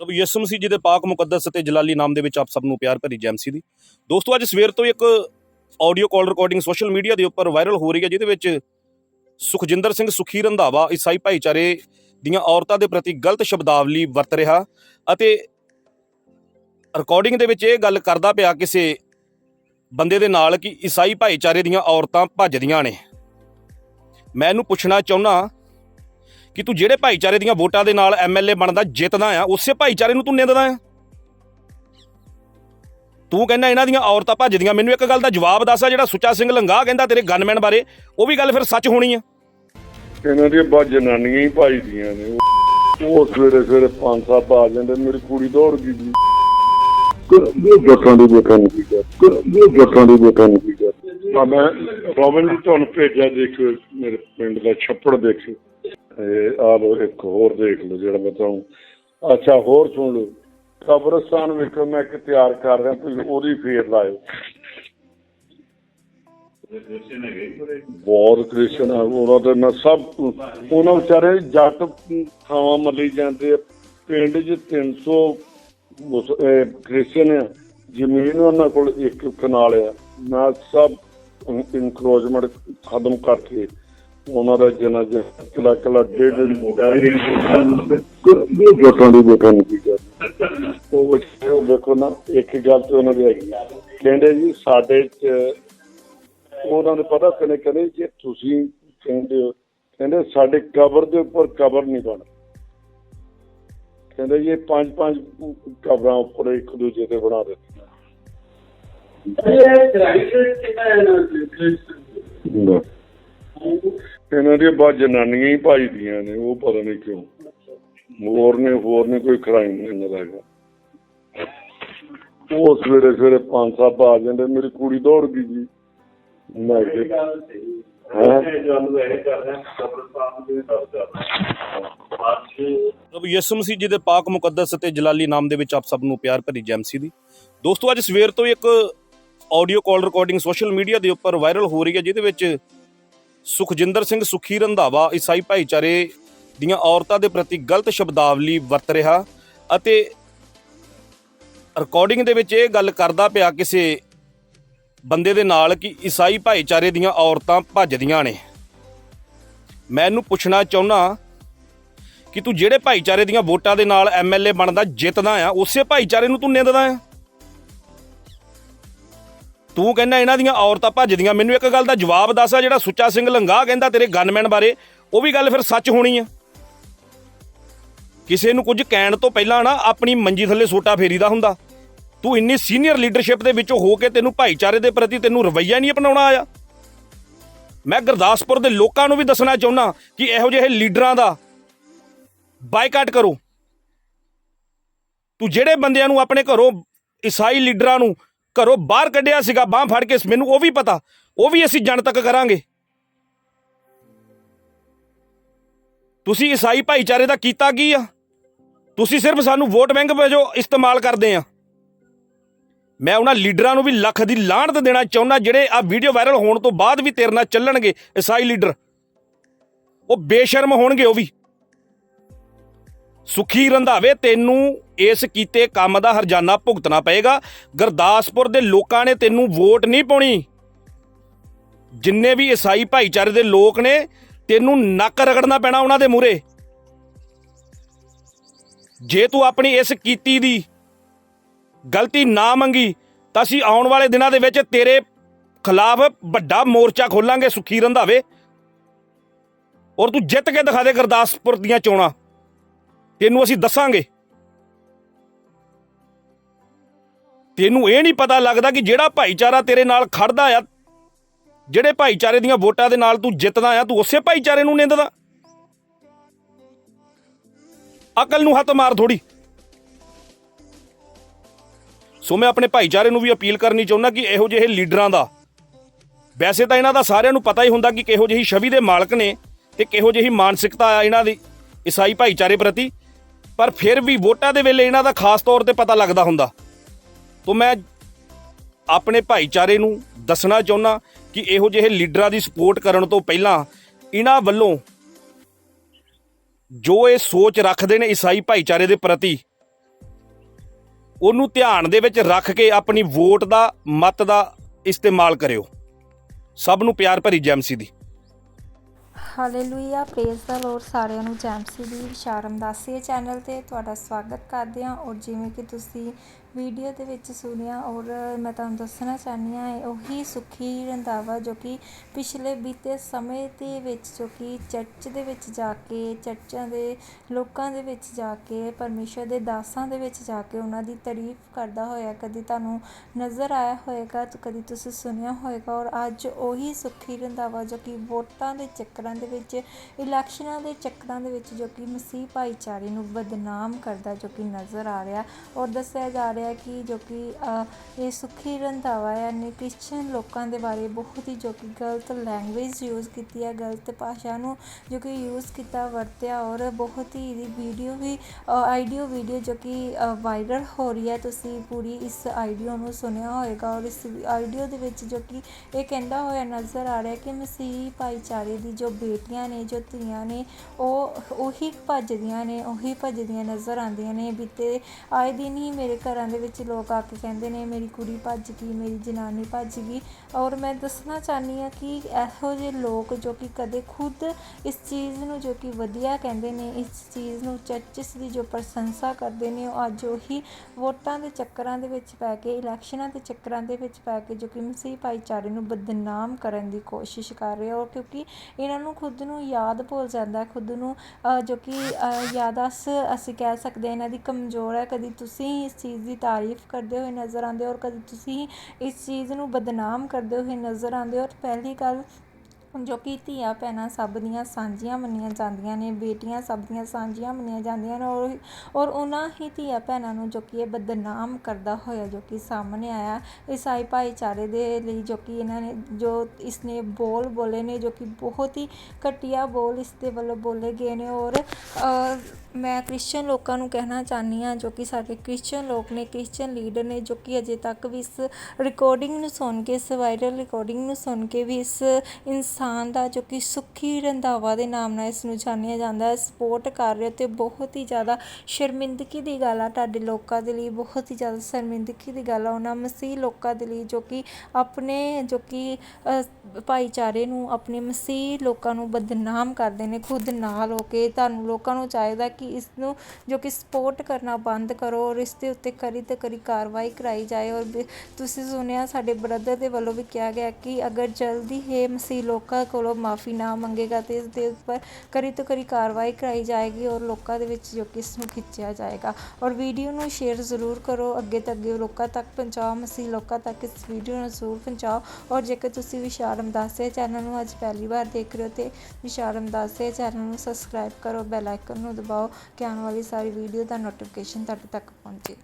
ਪ੍ਰਭੂ ਯਿਸੂ ਮਸੀਹ ਜੀ ਦੇ ਪਾਕ ਮੁਕੱਦਸ ਅਤੇ ਜਲਾਲੀ ਨਾਮ ਦੇ ਵਿੱਚ ਆਪ ਸਭ ਨੂੰ ਪਿਆਰ ਭਰੀ ਜੈਮਸੀ ਦੀ। ਦੋਸਤੋ, ਅੱਜ ਸਵੇਰ ਤੋਂ ਇੱਕ audio call recording social media ਦੇ ਉੱਪਰ ਵਾਇਰਲ ਹੋ ਰਹੀ ਹੈ, ਜਿਹਦੇ ਵਿੱਚ ਸੁਖਜਿੰਦਰ ਸਿੰਘ ਸੁਖੀ ਰੰਧਾਵਾ, ਈਸਾਈ ਭਾਈਚਾਰੇ ਦੀਆਂ ਔਰਤਾਂ ਦੇ ਪ੍ਰਤੀ ਗਲਤ ਸ਼ਬਦਾਵਲੀ ਵਰਤ ਰਿਹਾ ਅਤੇ ਰਿਕਾਰਡਿੰਗ ਦੇ ਵਿੱਚ ਇਹ ਗੱਲ ਕਰਦਾ ਪਿਆ ਕਿਸੇ ਬੰਦੇ ਦੇ ਨਾਲ ਕਿ ਈਸਾਈ ਭਾਈਚਾਰੇ ਦੀਆਂ ਔਰਤਾਂ ਭੱਜਦੀਆਂ ਨੇ। ਮੈਂ ਇਹਨੂੰ ਪੁੱਛਣਾ ਚਾਹੁੰਦਾ ਕਿ ਤੂੰ ਜਿਹੜੇ ਭਾਈਚਾਰੇ ਦੀਆਂ ਵੋਟਾਂ ਦੇ ਨਾਲ ਐਮਐਲਏ ਬਣਦਾ ਜਿੱਤਦਾ ਆ ਉਸੇ ਭਾਈਚਾਰੇ ਨੂੰ ਤੂੰ ਨਿੰਦਦਾ ਆ? ਤੂੰ ਕਹਿੰਦਾ ਇਹਨਾਂ ਦੀਆਂ ਔਰਤਾਂ ਭੱਜਦੀਆਂ ਮੈਨੂੰ ਇੱਕ ਗੱਲ ਦਾ ਜਵਾਬ ਦੱਸ ਆ ਜਿਹੜਾ ਸੁੱਚਾ ਸਿੰਘ ਲੰਗਾ ਕਹਿੰਦਾ ਤੇਰੇ ਗਨਮੈਨ ਬਾਰੇ ਉਹ ਵੀ ਗੱਲ ਫਿਰ ਸੱਚ ਹੋਣੀ ਆ? ਇਹਨਾਂ ਦੀਆਂ ਬਾ ਜਨਾਨੀਆਂ ਹੀ ਭਾਈਦੀਆਂ ਨੇ ਉਹ- ਸਵੇਰੇ ਸਵੇਰੇ ਪੰਜ ਸੱਤ ਆ ਜਾਂਦੇ ਮੇਰੀ ਕੁੜੀ ਦੌੜ ਗਈ ਜੀ। ਇਹ ਜੱਟਾਂ ਦੀ ਬੇਟਾ ਨਹੀਂ ਕੀ ਕਰ ਇਹ ਜੱਟਾਂ ਦੀ ਬੇਟਾ ਨਹੀਂ ਕੀ ਕਰ ਆ ਮੈਂ ਰੋਬਨ ਜੀ ਤੁਹਾਨੂੰ ਭੇਜਿਆ ਦੇਖੋ ਮੇਰੇ ਪਿੰਡ ਦਾ ਛੱਪੜ ਦੇਖੋ ਆ ਲੋ ਇੱਕ ਹੋਰ ਦੇਖ ਲਓ ਜਿਹੜਾ ਮੈਂ ਤੁਹਾਨੂੰ ਅੱਛਾ ਹੋਰ ਸੁਣ ਲਓ। ਕਬਰਸਤਾਨ ਵੇਖੋ ਮੈਂ ਇੱਕ ਤਿਆਰ ਕਰ ਰਿਹਾ ਤੁਸੀਂ ਉਹਦੀ ਫੇਰ ਲਾਇਓ। ਬਹੁਤ ਕ੍ਰਿਸ਼ਨ ਆ ਉਹਨਾਂ ਦੇ ਮੈਂ ਸਭ ਉਹਨਾਂ ਵਿਚਾਰੇ ਜੱਟ ਥਾਵਾਂ ਮੱਲੀ ਜਾਂਦੇ ਆ। ਪਿੰਡ 'ਚ 300 ਮੁਸ- ਅਹ ਕ੍ਰਿਸ਼ਨ ਆ ਜ਼ਮੀਨ ਉਹਨਾਂ ਕੋਲ ਇੱਕ ਕਨਾਲ ਆ। ਮੈਂ ਸਭ ਇਨਕਰੋਚਮੈਂਟ ਖਤਮ ਕਰਕੇ ਉਹਨਾਂ ਦਾ ਜਨਾ ਕਿਲਾ ਕਿਲਾ ਡੇਢ ਡੇਢ ਦੀ ਬੇਟਾ ਨਹੀਂ ਕੀ ਕਰ ਉਹ ਬੱਚੇ ਉਹ ਦੇਖੋ ਨਾ ਇੱਕ ਗੱਲ ਤੇ ਉਹਨਾਂ ਦੀ ਹੈਗੀ ਕਹਿੰਦੇ ਜੀ ਸਾਡੇ ਚ ਉਹਨਾਂ ਨੂੰ ਪਤਾ ਕਿਨੇ ਕਹਿੰਦੇ ਜੇ ਤੁਸੀਂ ਕਹਿੰਦੇ ਹੋ ਕਹਿੰਦੇ ਸਾਡੇ ਕਬਰ ਦੇ ਉੱਪਰ ਕਬਰ ਨਹੀਂ ਬਣ ਕਹਿੰਦੇ ਜੀ ਇਹ ਪੰਜ ਪੰਜ ਕਬਰਾਂ ਉੱਪਰ ਇੱਕ ਦੂਜੇ ਤੇ ਬਣਾ ਦਿੱਤੀਆਂ ਲੈ। ਇਹਨਾਂ ਦੀਆਂ ਬਾ ਜਨਾਨੀਆਂ ਹੀ ਭਾਈ ਦੀਆਂ ਨੇ ਉਹ ਪਤਾ ਨਹੀਂ ਕਿਉਂ। ਹੋਰ ਨੇ ਹੋਰ ਨੇ ਕੋਈ ਕ੍ਰਾਈਮ ਇਹਨਾਂ ਦਾ ਹੈਗਾ। ਉਹ ਸਵੇਰੇ ਸਵੇਰੇ ਪੰਜ ਸੱਤ ਆ ਜਾਂਦੇ ਮੇਰੀ ਕੁੜੀ ਦੌੜ ਗਈ ਜੀ। ਮੈਂ ਕਿਹਾ ਹੈਂ? ਪ੍ਰਭੂ ਯਿਸੂ ਮਸੀਹ ਜੀ ਦੇ ਪਾਕ ਮੁਕੱਦਸ ਅਤੇ ਜਲਾਲੀ ਨਾਮ ਦੇ ਵਿੱਚ ਆਪ ਸਭ ਨੂੰ ਪਿਆਰ ਭਰੀ ਜੈਮਸੀ ਦੀ। ਦੋਸਤੋ ਅੱਜ ਸਵੇਰ ਤੋਂ ਇੱਕ audio call recording social media ਦੇ ਉੱਪਰ ਵਾਇਰਲ ਹੋ ਰਹੀ ਹੈ ਜਿਹਦੇ ਵਿੱਚ ਸੁਖਜਿੰਦਰ ਸਿੰਘ ਸੁਖੀ ਰੰਧਾਵਾ ਈਸਾਈ ਭਾਈਚਾਰੇ ਦੀਆਂ ਔਰਤਾਂ ਦੇ ਪ੍ਰਤੀ ਗਲਤ ਸ਼ਬਦਾਵਲੀ ਵਰਤ ਰਿਹਾ ਅਤੇ ਰਿਕਾਰਡਿੰਗ ਦੇ ਵਿੱਚ ਇਹ ਗੱਲ ਕਰਦਾ ਪਿਆ ਕਿਸੇ ਬੰਦੇ ਦੇ ਨਾਲ ਕਿ ਈਸਾਈ ਭਾਈਚਾਰੇ ਦੀਆਂ ਔਰਤਾਂ ਭੱਜਦੀਆਂ ਨੇ। ਮੈਂ ਇਹਨੂੰ ਪੁੱਛਣਾ ਚਾਹੁੰਦਾ ਕਿ ਤੂੰ ਜਿਹੜੇ ਭਾਈਚਾਰੇ ਦੀਆਂ ਵੋਟਾਂ ਦੇ ਨਾਲ ਐਮਐਲਏ ਬਣਦਾ ਜਿੱਤਦਾ ਆ, ਉਸੇ ਭਾਈਚਾਰੇ ਨੂੰ ਤੂੰ ਨਿੰਦਦਾ ਆ? ਤੂੰ ਕਹਿੰਦਾ ਇਹਨਾਂ ਦੀਆਂ ਔਰਤਾਂ ਭੱਜਦੀਆਂ, ਮੈਨੂੰ ਇੱਕ ਗੱਲ ਦਾ ਜਵਾਬ ਦੱਸ ਆ, ਜਿਹੜਾ ਸੁੱਚਾ ਸਿੰਘ ਲੰਗਾ ਕਹਿੰਦਾ ਤੇਰੇ ਗਨਮੈਨ ਬਾਰੇ, ਉਹ ਵੀ ਗੱਲ ਫਿਰ ਸੱਚ ਹੋਣੀ ਆ। ਕਿਸੇ ਨੂੰ ਕੁਝ ਕਹਿਣ ਤੋਂ ਪਹਿਲਾਂ ਨਾ ਆਪਣੀ ਮੰਜੀ ਥੱਲੇ ਸੋਟਾ ਫੇਰੀਦਾ ਹੁੰਦਾ। ਤੂੰ ਇੰਨੀ ਸੀਨੀਅਰ ਲੀਡਰਸ਼ਿਪ ਦੇ ਵਿੱਚੋਂ ਹੋ ਕੇ ਤੈਨੂੰ ਭਾਈਚਾਰੇ ਦੇ ਪ੍ਰਤੀ ਤੈਨੂੰ ਰਵੱਈਆ ਨਹੀਂ ਅਪਣਾਉਣਾ ਆਇਆ। ਮੈਂ ਗੁਰਦਾਸਪੁਰ ਦੇ ਲੋਕਾਂ ਨੂੰ ਵੀ ਦੱਸਣਾ ਚਾਹੁੰਦਾ ਕਿ ਇਹੋ ਜਿਹੇ ਲੀਡਰਾਂ ਦਾ ਬਾਈਕਾਟ ਕਰੋ। ਤੂੰ ਜਿਹੜੇ ਬੰਦਿਆਂ ਨੂੰ ਆਪਣੇ ਘਰੋਂ ਈਸਾਈ ਲੀਡਰਾਂ ਨੂੰ ਘਰੋਂ ਬਾਹਰ ਕੱਢਿਆ ਸੀਗਾ, ਬਾਹ ਫੜ ਕੇ, ਮੈਨੂੰ ਉਹ ਵੀ ਪਤਾ। ਉਹ ਵੀ ਅਸੀਂ ਜਨਤਕ ਕਰਾਂਗੇ। ਤੁਸੀਂ ਈਸਾਈ ਭਾਈਚਾਰੇ ਦਾ ਕੀਤਾ ਕੀ ਆ? ਤੁਸੀਂ ਸਿਰਫ ਸਾਨੂੰ ਵੋਟ ਬੈਂਕ ਵਜੋਂ ਇਸਤੇਮਾਲ ਕਰਦੇ ਆ। ਮੈਂ ਉਹਨਾਂ ਲੀਡਰਾਂ ਨੂੰ ਵੀ ਲੱਖ ਦੀ ਲਾਹਣਤ ਦੇਣਾ ਚਾਹੁੰਦਾ, ਜਿਹੜੇ ਆ ਵੀਡੀਓ ਵਾਇਰਲ ਹੋਣ ਤੋਂ ਬਾਅਦ ਵੀ ਤੇਰੇ ਨਾਲ ਚੱਲਣਗੇ, ਈਸਾਈ ਲੀਡਰ। ਉਹ ਬੇਸ਼ਰਮ ਹੋਣਗੇ ਉਹ ਵੀ। ਸੁਖੀ ਰੰਧਾਵੇ, ਤੈਨੂੰ ਇਸ ਕੀਤੇ ਕੰਮ ਦਾ ਹਰਜਾਨਾ ਭੁਗਤਣਾ ਪਏਗਾ। ਗੁਰਦਾਸਪੁਰ ਦੇ ਲੋਕਾਂ ਨੇ ਤੈਨੂੰ ਵੋਟ ਨਹੀਂ ਪਾਉਣੀ। ਜਿੰਨੇ ਵੀ ਈਸਾਈ ਭਾਈਚਾਰੇ ਦੇ ਲੋਕ ਨੇ, ਤੈਨੂੰ ਨੱਕ ਰਗੜਨਾ ਪੈਣਾ ਉਹਨਾਂ ਦੇ ਮੂਹਰੇ। ਜੇ ਤੂੰ ਆਪਣੀ ਇਸ ਕੀਤੀ ਦੀ ਗਲਤੀ ਨਾ ਮੰਗੀ, ਤਾਂ ਅਸੀਂ ਆਉਣ ਵਾਲੇ ਦਿਨਾਂ ਦੇ ਵਿੱਚ ਤੇਰੇ ਖਿਲਾਫ ਵੱਡਾ ਮੋਰਚਾ ਖੋਲਾਂਗੇ ਸੁਖੀ ਰੰਧਾਵੇ। ਔਰ ਤੂੰ ਜਿੱਤ ਕੇ ਦਿਖਾ ਦੇ ਗੁਰਦਾਸਪੁਰ ਦੀਆਂ ਚੋਣਾਂ। ਤੈਨੂੰ ਅਸੀਂ ਦੱਸਾਂਗੇ। ਤੈਨੂੰ ਇਹ ਨਹੀਂ ਪਤਾ ਲੱਗਦਾ ਕਿ ਜਿਹੜਾ ਭਾਈਚਾਰਾ ਤੇਰੇ ਨਾਲ ਖੜਦਾ ਆ, ਜਿਹੜੇ ਭਾਈਚਾਰੇ ਦੀਆਂ ਵੋਟਾਂ ਦੇ ਨਾਲ ਤੂੰ ਜਿੱਤਦਾ ਆ, ਤੂੰ ਉਸੇ ਭਾਈਚਾਰੇ ਨੂੰ ਨਿੰਦਦਾ। ਅਕਲ ਨੂੰ ਹੱਥ ਮਾਰ ਥੋੜੀ ਸੋ ਮੈਂ ਆਪਣੇ ਭਾਈਚਾਰੇ ਨੂੰ ਵੀ ਅਪੀਲ ਕਰਨੀ ਚਾਹੁੰਦਾ ਕਿ ਇਹੋ ਜਿਹੇ ਲੀਡਰਾਂ ਦਾ, ਵੈਸੇ ਤਾਂ ਇਹਨਾਂ ਦਾ ਸਾਰਿਆਂ ਨੂੰ ਪਤਾ ਹੀ ਹੁੰਦਾ ਕਿ ਕਿਹੋ ਜਿਹੀ ਛਵੀ ਦੇ ਮਾਲਕ ਨੇ ਤੇ ਕਿਹੋ ਜਿਹੀ ਮਾਨਸਿਕਤਾ ਆ ਇਹਨਾਂ ਦੀ, ਈਸਾਈ ਭਾਈਚਾਰੇ ਪ੍ਰਤੀ। ਪਰ ਫਿਰ ਵੀ ਵੋਟਾਂ ਦੇ ਵੇਲੇ ਇਹਨਾਂ ਦਾ ਖਾਸ ਤੌਰ ਤੇ ਪਤਾ ਲੱਗਦਾ ਹੁੰਦਾ। ਤੋਂ ਮੈਂ ਆਪਣੇ ਭਾਈਚਾਰੇ ਨੂੰ ਦੱਸਣਾ ਚਾਹੁੰਦਾ ਕਿ ਇਹੋ ਜਿਹੇ ਲੀਡਰਾਂ ਦੀ ਸਪੋਰਟ ਕਰਨ ਤੋਂ ਪਹਿਲਾਂ ਇਹਨਾਂ ਵੱਲੋਂ ਜੋ ਇਹ ਸੋਚ ਰੱਖਦੇ ਨੇ ਈਸਾਈ ਭਾਈਚਾਰੇ ਦੇ ਪ੍ਰਤੀ, ਉਹਨੂੰ ਧਿਆਨ ਦੇ ਵਿੱਚ ਰੱਖ ਕੇ ਆਪਣੀ ਵੋਟ ਦਾ, ਮਤ ਦਾ ਇਸਤੇਮਾਲ ਕਰਿਓ। ਸਭ ਨੂੰ ਪਿਆਰ ਭਰੀ ਜੈਮਸੀ ਦੀ। ਹਾਲੇਲੂਇਆ ਪ੍ਰੇਜ਼ ਦਾ ਲੋਰਡ ਸਾਰਿਆਂ ਨੂੰ ਜੈਮਸੀ ਦੀ ਵਿਸ਼ਾਰਮ ਦਾਸੀਏ ਚੈਨਲ ਤੇ ਤੁਹਾਡਾ ਸਵਾਗਤ ਕਰਦੇ ਹਾਂ। ਔਰ ਜਿਵੇਂ ਕਿ ਤੁਸੀਂ ਵੀਡੀਓ ਦੇ ਵਿੱਚ ਸੁਣਿਆ ਔਰ ਮੈਂ ਤੁਹਾਨੂੰ ਦੱਸਣਾ ਚਾਹੁੰਦੀ ਹਾਂ ਉਹੀ ਸੁੱਖੀ ਰੰਧਾਵਾ ਜੋ ਕਿ ਪਿਛਲੇ ਬੀਤੇ ਸਮੇਂ ਦੇ ਵਿੱਚ, ਜੋ ਕਿ ਚਰਚ ਦੇ ਵਿੱਚ ਜਾ ਕੇ, ਚਰਚਾਂ ਦੇ ਲੋਕਾਂ ਦੇ ਵਿੱਚ ਜਾ ਕੇ, ਪਰਮੇਸ਼ਰ ਦੇ ਦਾਸਾਂ ਦੇ ਵਿੱਚ ਜਾ ਕੇ ਉਹਨਾਂ ਦੀ ਤਾਰੀਫ ਕਰਦਾ ਹੋਇਆ, ਕਦੀ ਤੁਹਾਨੂੰ ਨਜ਼ਰ ਆਇਆ ਹੋਏਗਾ, ਤੇ ਕਦੀ ਤੁਸੀਂ ਸੁਣਿਆ ਹੋਏਗਾ। ਔਰ ਅੱਜ ਉਹੀ ਸੁੱਖੀ ਰੰਧਾਵਾ ਜੋ ਕਿ ਵੋਟਾਂ ਦੇ ਚੱਕਰਾਂ ਦੇ ਵਿੱਚ, ਇਲੈਕਸ਼ਨਾਂ ਦੇ ਚੱਕਰਾਂ ਦੇ ਵਿੱਚ ਜੋ ਕਿ ਮਸੀਹ ਭਾਈਚਾਰੇ ਨੂੰ ਬਦਨਾਮ ਕਰਦਾ, ਜੋ ਕਿ ਨਜ਼ਰ ਆ ਰਿਹਾ ਔਰ ਦੱਸਿਆ ਜਾ ਰਿਹਾ ਕਿ ਜੋ ਕਿ ਇਹ ਸੁਖੀ ਰੰਧਾਵਾ ਨੇ ਕ੍ਰਿਸਚੀਅਨ ਲੋਕਾਂ ਦੇ ਬਾਰੇ ਬਹੁਤ ਹੀ ਜੋ ਕਿ ਗਲਤ ਲੈਂਗੁਏਜ ਯੂਜ਼ ਕੀਤੀ ਹੈ, ਗਲਤ ਭਾਸ਼ਾ ਨੂੰ ਜੋ ਕਿ ਯੂਜ਼ ਕੀਤਾ, ਵਰਤਿਆ ਔਰ ਬਹੁਤ ਹੀ ਇਹਦੀ ਵੀਡੀਓ ਵੀ ਆਈਡੀਓ ਵੀਡੀਓ ਜੋ ਕਿ ਵਾਇਰਲ ਹੋ ਰਹੀ ਹੈ। ਤੁਸੀਂ ਪੂਰੀ ਇਸ ਆਈਡੀਓ ਨੂੰ ਸੁਣਿਆ ਹੋਏਗਾ ਔਰ ਇਸ ਆਈਡੀਓ ਦੇ ਵਿੱਚ ਜੋ ਕਿ ਇਹ ਕਹਿੰਦਾ ਹੋਇਆ ਨਜ਼ਰ ਆ ਰਿਹਾ ਕਿ ਮਸੀਹੀ ਭਾਈਚਾਰੇ ਦੀ ਜੋ ਬੇਟੀਆਂ ਨੇ, ਜੋ ਧੀਆਂ ਨੇ, ਉਹ, ਉਹੀ ਭੱਜਦੀਆਂ ਨੇ, ਉਹੀ ਭੱਜਦੀਆਂ ਨਜ਼ਰ ਆਉਂਦੀਆਂ ਨੇ। ਬੀਤੇ ਆਏ ਦਿਨ ਹੀ ਮੇਰੇ ਘਰਾਂ ਦੇ ਵਿੱਚ ਲੋਕ ਆ ਕੇ ਕਹਿੰਦੇ ਨੇ ਮੇਰੀ ਕੁੜੀ ਭੱਜ ਗਈ ਮੇਰੀ ਜਨਾਨੀ ਭੱਜ ਗਈ। ਔਰ ਮੈਂ ਦੱਸਣਾ ਚਾਹਨੀ ਆ ਕਿ ਇਹੋ ਜਿਹੇ ਲੋਕ ਜੋ ਕਿ ਕਦੇ ਖੁਦ ਇਸ ਚੀਜ਼ ਨੂੰ ਜੋ ਕਿ ਵਧੀਆ ਕਹਿੰਦੇ ਨੇ ਇਸ ਚੀਜ਼ ਨੂੰ ਚਰਚਿਸ ਦੀ ਜੋ ਪ੍ਰਸ਼ੰਸਾ ਕਰਦੇ ਨੇ ਉਹ ਅੱਜ ਉਹੀ ਵੋਟਾਂ ਦੇ ਚੱਕਰਾਂ ਦੇ ਵਿੱਚ ਪੈ ਕੇ ਇਲੈਕਸ਼ਨਾਂ ਦੇ ਚੱਕਰਾਂ ਦੇ ਵਿੱਚ ਪੈ ਕੇ ਜੋ ਕਿ ਮਸੀਹ ਭਾਈਚਾਰੇ ਨੂੰ ਬਦਨਾਮ ਕਰਨ ਦੀ ਕੋਸ਼ਿਸ਼ ਕਰ ਰਹੇ ਹੋ ਕਿਉਂਕਿ ਇਹਨਾਂ ਨੂੰ ਖੁਦ ਨੂੰ ਯਾਦ ਭੁੱਲ ਜਾਂਦਾ ਖੁਦ ਨੂੰ ਜੋ ਕਿ ਅ, ਯਾਦਾਸ ਅਸੀਂ ਕਹਿ ਸਕਦੇ ਹਾਂ ਇਹਨਾਂ ਦੀ ਕਮਜ਼ੋਰ ਹੈ। ਕਦੀ ਤੁਸੀਂ ਇਸ ਚੀਜ਼ ਦੀ ਤਾਰੀਫ ਕਰਦੇ ਹੋਏ ਨਜ਼ਰ ਆਉਂਦੇ ਔਰ ਕਦੇ ਤੁਸੀਂ ਇਸ ਚੀਜ਼ ਨੂੰ ਬਦਨਾਮ ਕਰਦੇ ਹੋਏ ਨਜ਼ਰ ਆਉਂਦੇ ਹੋ ਔਰ ਪਹਿਲੀ ਗੱਲ ਜੋ ਕਿ ਧੀਆਂ ਭੈਣਾਂ ਸਭ ਦੀਆਂ ਸਾਂਝੀਆਂ ਮੰਨੀਆਂ ਜਾਂਦੀਆਂ ਨੇ, ਬੇਟੀਆਂ ਸਭ ਦੀਆਂ ਸਾਂਝੀਆਂ ਮੰਨੀਆਂ ਜਾਂਦੀਆਂ ਨੇ ਔਰ ਔਰ ਉਹਨਾਂ ਹੀ ਧੀਆਂ ਭੈਣਾਂ ਨੂੰ ਜੋ ਕਿ ਇਹ ਬਦਨਾਮ ਕਰਦਾ ਹੋਇਆ ਜੋ ਕਿ ਸਾਹਮਣੇ ਆਇਆ, ਈਸਾਈ ਭਾਈਚਾਰੇ ਦੇ ਲਈ ਜੋ ਕਿ ਇਹਨਾਂ ਨੇ ਜੋ ਇਸਨੇ ਬੋਲ ਬੋਲੇ ਨੇ, ਜੋ ਕਿ ਬਹੁਤ ਹੀ ਘਟੀਆ ਬੋਲ ਇਸ ਦੇ ਵੱਲੋਂ ਬੋਲੇ ਗਏ ਨੇ ਔਰ ਮੈਂ ਕ੍ਰਿਸਚੀਅਨ ਲੋਕਾਂ ਨੂੰ ਕਹਿਣਾ ਚਾਹੁੰਦੀ ਹਾਂ ਜੋ ਕਿ ਸਾਡੇ ਕ੍ਰਿਸਚੀਅਨ ਲੋਕ ਨੇ ਕ੍ਰਿਸਚੀਅਨ ਲੀਡਰ ਨੇ ਜੋ ਕਿ ਅਜੇ ਤੱਕ ਵੀ ਇਸ ਰਿਕਾਰਡਿੰਗ ਨੂੰ ਸੁਣ ਕੇ, ਇਸ ਵਾਇਰਲ ਰਿਕਾਰਡਿੰਗ ਨੂੰ ਸੁਣ ਕੇ ਵੀ ਇਸ ਇਨਸਾਨ ਦਾ ਜੋ ਕਿ ਸੁੱਖੀ ਰੰਧਾਵਾ ਦੇ ਨਾਮ ਨਾਲ ਇਸ ਨੂੰ ਜਾਣਿਆ ਜਾਂਦਾ ਹੈ। ਸਪੋਰਟ ਕਰ ਰਹੇ ਹੋ ਤੇ ਬਹੁਤ ਹੀ ਜ਼ਿਆਦਾ ਸ਼ਰਮਿੰਦਗੀ ਦੀ ਗੱਲ ਆ ਤੁਹਾਡੇ ਲੋਕਾਂ ਦੇ ਲਈ, ਬਹੁਤ ਹੀ ਜ਼ਿਆਦਾ ਸ਼ਰਮਿੰਦਗੀ ਦੀ ਗੱਲ ਆ। ਉਹਨਾਂ ਮਸੀਹ ਲੋਕਾਂ ਦੇ ਲਈ ਜੋ ਕਿ ਆਪਣੇ, ਜੋ ਕਿ ਭਾਈਚਾਰੇ ਨੂੰ ਆਪਣੇ ਮਸੀਹ ਲੋਕਾਂ ਨੂੰ ਬਦਨਾਮ ਕਰਦੇ ਨੇ, ਖੁਦ ਨਾਲ ਹੋ ਕੇ। ਤੁਹਾਨੂੰ ਲੋਕਾਂ ਨੂੰ ਚਾਹੀਦਾ ਕਿ ਇਸ ਨੂੰ ਜੋ ਕਿ ਸਪੋਰਟ ਕਰਨਾ ਬੰਦ ਕਰੋ ਔਰ ਇਸ ਦੇ ਉੱਤੇ ਕਰੀ ਤੇ ਕਰੀ ਕਾਰਵਾਈ ਕਰਾਈ ਜਾਏ। ਔਰ ਤੁਸੀਂ ਸੁਣਿਆ ਸਾਡੇ ਬ੍ਰਦਰ ਦੇ ਵੱਲੋਂ ਵੀ ਕਿਹਾ ਗਿਆ ਕਿ ਅਗਰ ਜਲਦੀ ਹੀ ਮਸੀਹ ਲੋਕਾਂ ਕੋਲੋਂ ਮਾਫੀ ਨਾ ਮੰਗੇਗਾ ਤੇ ਇਸ ਦੇ ਉੱਪਰ ਕਰੀ ਤੋਂ ਕਰੀ ਕਾਰਵਾਈ ਕਰਾਈ ਜਾਏਗੀ ਔਰ ਲੋਕਾਂ ਦੇ ਵਿੱਚ ਜੋ ਕਿ ਇਸ ਨੂੰ ਖਿੱਚਿਆ ਜਾਏਗਾ। ਔਰ ਵੀਡੀਓ ਨੂੰ ਸ਼ੇਅਰ ਜ਼ਰੂਰ ਕਰੋ। ਅੱਗੇ ਤੱਕ ਅੱਗੇ ਲੋਕਾਂ ਤੱਕ ਪਹੁੰਚਾਓ ਮਸੀਹ ਲੋਕਾਂ ਤੱਕ ਇਸ ਵੀਡੀਓ ਨੂੰ ਜ਼ਰੂਰ ਪਹੁੰਚਾਓ। ਔਰ ਜੇਕਰ ਤੁਸੀਂ ਵਿਸ਼ਾਰਮ ਦਾਸੇ ਚੈਨਲ ਨੂੰ ਅੱਜ ਪਹਿਲੀ ਵਾਰ ਦੇਖ ਰਹੇ ਹੋ ਤੇ ਅਮਦਾਸ ਦਾਸੇ ਚੈਨਲ ਨੂੰ ਸਬਸਕ੍ਰਾਈਬ ਕਰੋ, ਬੈਲ ਆਈਕਨ ਨੂੰ ਦਬਾਓ, ਕਿ ਆਉਣ ਵਾਲੀ ਸਾਰੀ ਵੀਡੀਓ ਦਾ ਨੋਟੀਫਿਕੇਸ਼ਨ ਤੁਹਾਡੇ ਤੱਕ ਪਹੁੰਚੇ।